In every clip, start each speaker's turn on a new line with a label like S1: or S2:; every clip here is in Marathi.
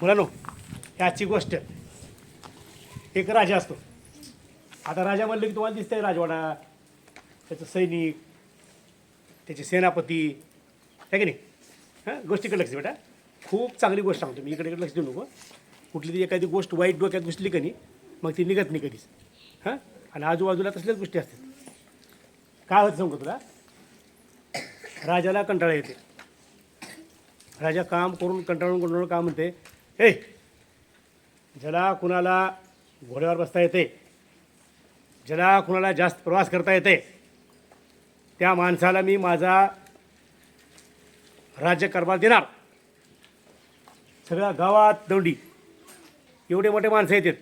S1: मुलांनो ह्याची गोष्ट. एक राजा असतो. आता राजा म्हणलं की तुम्हाला दिसतंय राजवाडा. त्याचं सैनिक त्याचे सेनापती. आहे की नाही? हां गोष्टीकडे लक्ष बेटा. खूप चांगली गोष्ट सांगतो मी. इकडे इकडे लक्ष देऊ नको. कुठली तरी एखादी गोष्ट वाईट डोक्यात घुसली का नाही मग ती निघत नाही कधीच. हां? आणि आजूबाजूला तसल्याच गोष्टी असतात. काय होतं सांगू तुला? राजाला कंटाळा येते राजा काम करून कंटाळून कंटाळून काम म्हणते हे ज्याला कुणाला घोड्यावर बसता येते ज्याला कुणाला जास्त प्रवास करता येते त्या माणसाला मी माझा राज्यकारभार देणार. सगळ्या गावात दौंडी. एवढे मोठे माणसं येतात.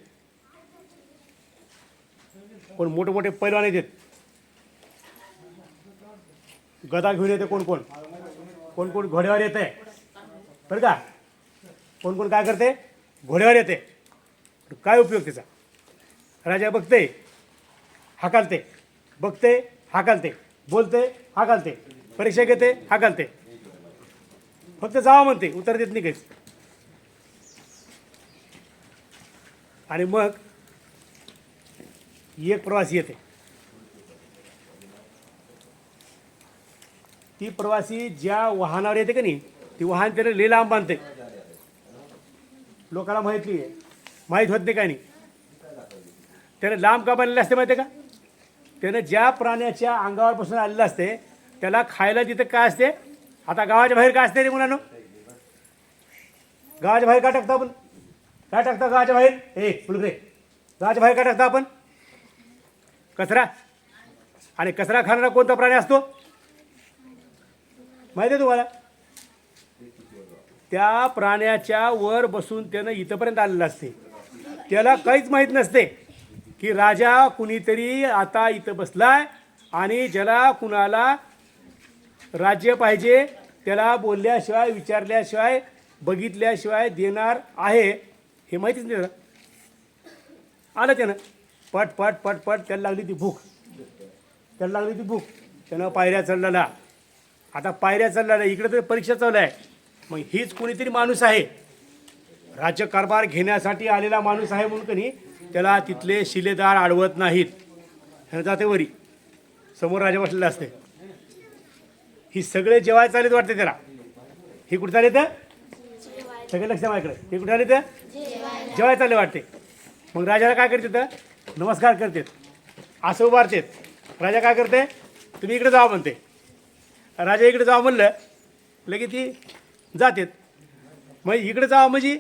S1: कोण मोठे मोठे पैलवान येतात. गदा घेऊन येते कोण कोण? कोण कोण घोड्यावर येते बरं का? कोण कोण काय करते? घोड्यावर येते. काय उपयोग त्याचा राजा बघते हाकालते. बघते हाकालते. बोलते हाकालते. परीक्षा घेते हाकालते. फक्त जावा म्हणते उत्तर देत नाही काहीच. आणि मग एक प्रवासी येते. ती प्रवासी ज्या वाहनावर येते का नाही ती वाहन त्याने लई लांब बांधते. लोकांना माहिती आहे. माहीत होत नाही काय नाही? त्याने लांब का बनलेलं असते माहिती आहे का? त्यानं ज्या प्राण्याच्या अंगावरपासून आलेलं असते त्याला खायला तिथं काय असते? आता गावाच्या बाहेर काय असते रे मुलांनो? गावाच्या बाहेर काय टाकतो आपण? काय टाकता गावाच्या बाहेर? ए पुलरे गावाच्या बाहेर काय टाकता आपण? कचरा. आणि कचरा खाणारा कोणता प्राणी असतो? माहिती आहे तुम्हाला? त्या प्राण्याच्या वर बसून त्यानं इथंपर्यंत आलेलं असते. त्याला काहीच माहीत नसते की राजा कुणीतरी आता इथं बसलाय आणि ज्याला कुणाला राज्य पाहिजे त्याला बोलल्याशिवाय विचारल्याशिवाय बघितल्याशिवाय देणार आहे हे माहितीच नाही आलं त्यानं. पट पट पट पट त्याला लागली ती भूक. त्याला लागली ती भूक. त्यानं पायऱ्या चढलेला. आता पायऱ्या चढलेला इकडे तर परीक्षा चालू आहे. मग हीच कोणीतरी माणूस आहे. राज्यकारभार घेण्यासाठी आलेला माणूस आहे म्हणून कनी त्याला तिथले शिलेदार अडवत नाहीत. ह्यानं जाते वरी समोर राजा बसलेला असते. ही सगळे जेवाय चालेत वाटते त्याला. हे कुठे तर सगळे लक्ष माझ्याकडे. हे कुठे आले तर जेवाय चालले वाटते. मग राजाला काय करते तर नमस्कार करतेत. असं उभारतेत. राजा काय करते? तुम्ही इकडे जावा म्हणते. राजा इकडे जावा म्हणलं लगे ती जातात. मग इकडे जावा म्हणजे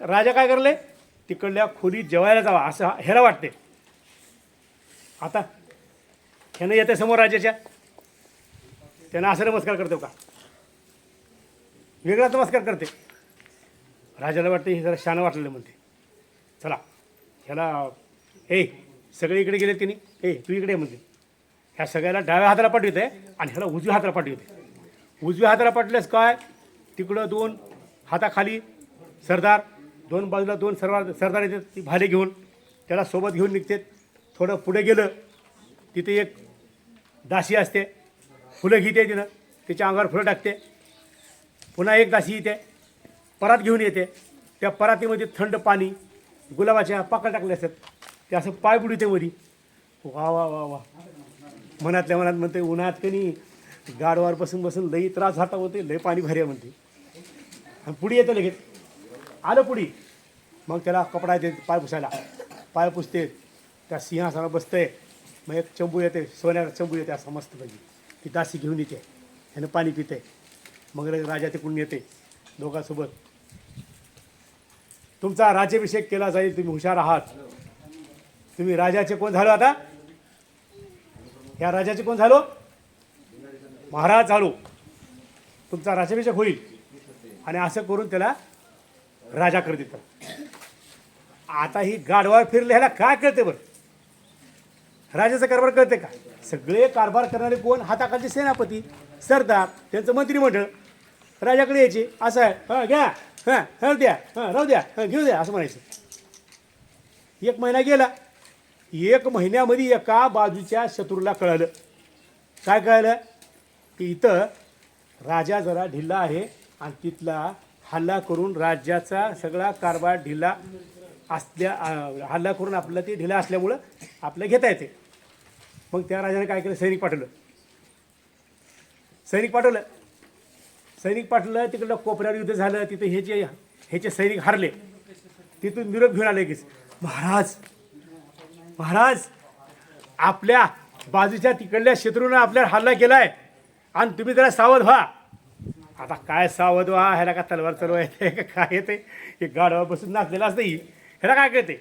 S1: राजा काय करले? तिकडल्या खोलीत जेवायला जावा असं ह्याला वाटते. आता ह्यानं येते समोर राजाच्या. त्यानं असं नमस्कार करतो का? वेगळा नमस्कार करते. राजाला वाटते हे जरा शानं वाटलेलं म्हणते. चला ह्याला ए सगळे इकडे गेले तिने ए तू इकडे म्हणते. ह्या सगळ्याला डाव्या हाताला पाठवते आणि ह्याला उजव्या हाताला पाठवते. उजव्या हाताला पाठल्यास काय? तिकडं दोन हाताखाली सरदार दोन बाजूला दोन सरदार सरदार येतात ती भाले घेऊन त्याला सोबत घेऊन निघतात. थोडं पुढे गेलं तिथे एक दासी असते. फुलं घेते तिनं तिच्या अंगावर फुलं टाकते. पुन्हा एक दासी येते परात घेऊन येते. त्या परातीमध्ये थंड पाणी गुलाबाच्या पाकळ टाकले असतात. ते असं पाय बुडीते मधी वा वा वा वा. मनातल्या मनात म्हणते उन्हात कनी गाडवार बसून बसून लई त्रास झाला होते लई पाणी भारी आहे म्हणते. आणि पुढे येतं लगेच. आलं पुढी. मग त्याला कपडा येते पाय पुसायला. पाय पुसते. त्या सिंहासनावर बसते. मग एक चंबू येते. सोन्याचा चंबू येते. असं मस्त पाहिजे ती दासी घेऊन येते. ह्यानं पाणी पिते. मग लगेच राजा तिकडून येते. दोघांसोबत. तुमचा राज्याभिषेक केला जाईल. तुम्ही हुशार आहात. तुम्ही राजाचे कोण झालो आता? ह्या राजाचे कोण झालो? महाराज झालो. तुमचा राज्याभिषेक होईल. आणि असं करून त्याला राजा कर देतात. आता ही गाडवावर फिरले ह्याला काय कळते बरं? राजाचा कारभार कळते का? सगळे कारभार करणारे कोण? हाताखालचे सेनापती सरदार त्यांचं मंत्रिमंडळ. राजाकडे यायचे असं आहे. हां घ्या हां हं द्या हां राहू द्या हां घेऊ द्या असं म्हणायचं. एक महिना गेला. एक महिन्यामध्ये एका बाजूच्या शत्रूला कळालं. काय कळालं? की इथं राजा जरा ढिल्ला आहे. आणि तिथला हल्ला करून राज्याचा सगळा कारभार ढिला असल्या हल्ला करून आपला ते ढिला असल्यामुळं आपलं घेता येते. मग त्या राजाने काय केलं? सैनिक पाठवलं. सैनिक पाठवलं. सैनिक पाठवलं तिकडलं कोपऱ्यावर युद्ध झालं तिथे हे जे ह्याचे सैनिक हारले तिथून निरोप घेऊन आले की महाराज महाराज आपल्या बाजूच्या तिकडल्या शत्रूनं आपल्यावर हल्ला केलाय आणि तुम्ही जरा सावध व्हा. आता काय सावध व्हा ह्याला का तलवार चालू आहे का काय येते? हे गाडवा बसून नाचलेलं असतं ही. ह्याला काय कळते?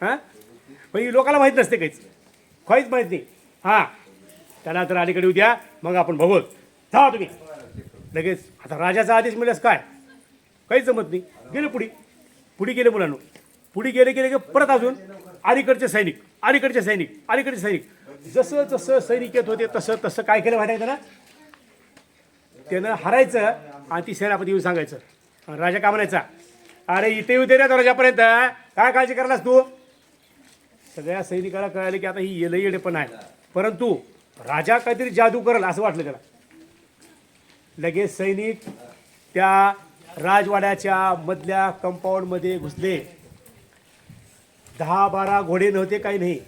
S1: हां? पण ही लोकांना माहीत नसते काहीच. काहीच माहीत नाही. हां. त्याला तर अलीकडे उद्या मग आपण बघू. जा तुम्ही. लगेच. आता राजाचा आदेश मिळाल्यास काय? काहीच जमत नाही. गेले पुढे. पुढे गेले मुलांनो. पुढे गेले गेले की परत अजून अलीकडचे सैनिक अलीकडचे सैनिक अलीकडचे सैनिक. जसं जसं सैनिक येत होते तसं तसं काय केलं माहिती आहे ना त्यानं हरायचं आणि ती सेनापती येऊन सांगायचं. आणि राजा का म्हणायचा अरे इथे येऊ दे रे काय काळजी करणार तू? सगळ्या सैनिकाला कळाले की आता ही येलं येडे पण आहे. परंतु राजा काहीतरी जादू करल असं वाटलं त्याला. लगेच सैनिक त्या राजवाड्याच्या मधल्या कंपाऊंडमध्ये घुसले. दहा बारा घोडे नव्हते काही नाही.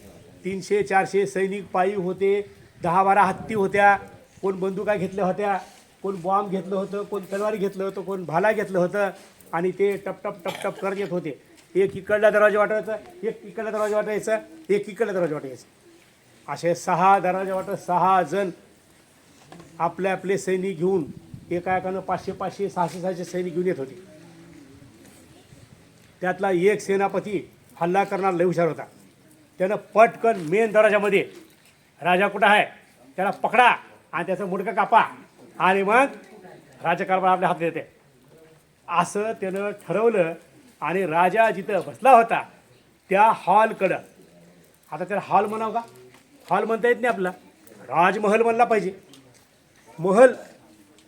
S1: तीनशे चारशे सैनिक पायी होते. दहा बारा हत्ती होत्या. कोण बंदुका घेतल्या होत्या? कोण बॉम्ब घेतलं होतं कोण तलवारी घेतलं होतं कोण भाला घेतलं होतं आणि ते टप टप करत येत होते. एक इकडला दरवाजा वाटायचा एक इकडला दरवाजा वाटायचा एक इकडला दरवाजा वाटायचा. असे सहा दरवाजा वाटत सहा जण आपले आपले सैनिक घेऊन एका एकानं पाचशे पाचशे सहाशे सहाशे सैनिक घेऊन येत होते. त्यातला एक सेनापती हल्ला करणार लय हुशार होता. त्यानं पटकन मेन दरवाजामध्ये राजा कुठं आहे? त्याला पकडा आणि त्याचं मुडकं कापा. आणि मग राजकारभार आपल्या हातात येते. असं त्यानं ठरवलं आणि राजा जिथं बसला होता त्या हॉलकडं. आता त्याला हॉल म्हणावं का? हॉल म्हणता येत नाही आपला राजमहल म्हणला पाहिजे. महल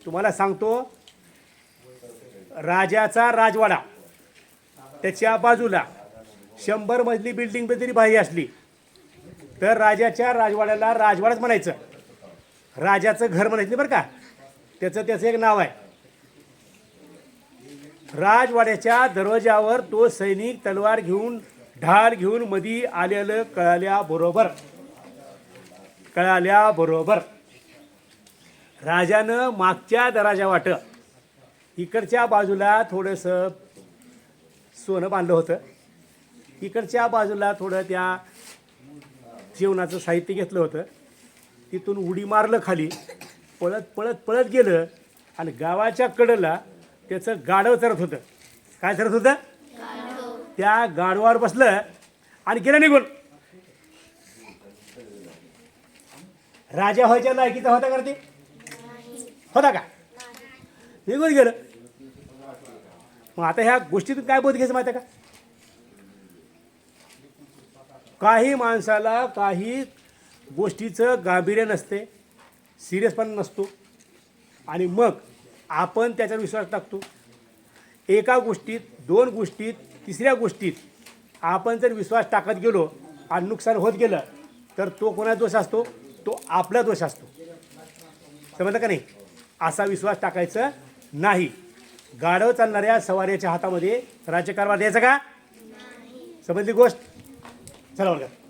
S1: तुम्हाला सांगतो राजाचा राजवाडा. त्याच्या बाजूला शंभर मजली बिल्डिंग जरी बाह्य असली. तर राजाच्या राजवाड्याला राजवाडाच म्हणायचं. राजाचं घर म्हणायचं नाही बरं का? त्याचं त्याचं एक नाव आहे. राजवाड्याच्या दरवाज्यावर तो सैनिक तलवार घेऊन ढाल घेऊन मधी आलेलं कळाल्याबरोबर कळाल्याबरोबर राजानं मागच्या दराजा वाट इकडच्या बाजूला थोडंसं सोनं बांधलं होतं. इकडच्या बाजूला थोडं त्या जेवणाचं साहित्य घेतलं होतं. तिथून उडी मारलं खाली. पळत पळत पळत गेलं आणि गावाच्या कडेला त्याचं गाढव चरत होतं. काय चरत होतं? त्या गाढवावर बसलं आणि गेलं निघून. राजा व्हायच्या लायकीचा होता का ते? होता का? निघून गेलं. मग आता ह्या गोष्टीतून काय बोध घ्यायचं माहिती का? काही माणसाला काही गोष्टीचं गांभीर्य नसते. सिरियसपणा नसतो. आणि मग आपण त्याच्यावर विश्वास टाकतो. एका गोष्टीत दोन गोष्टीत तिसऱ्या गोष्टीत आपण जर विश्वास टाकत गेलो आणि नुकसान होत गेलं तर तो कोणाचा दोष असतो? तो आपला दोष असतो. समजलं का नाही? असा विश्वास टाकायचा नाही. गाडव चालणाऱ्या सवाऱ्याच्या हातामध्ये राज्यकारभार द्यायचा का? समजली गोष्ट? चला वर्गात.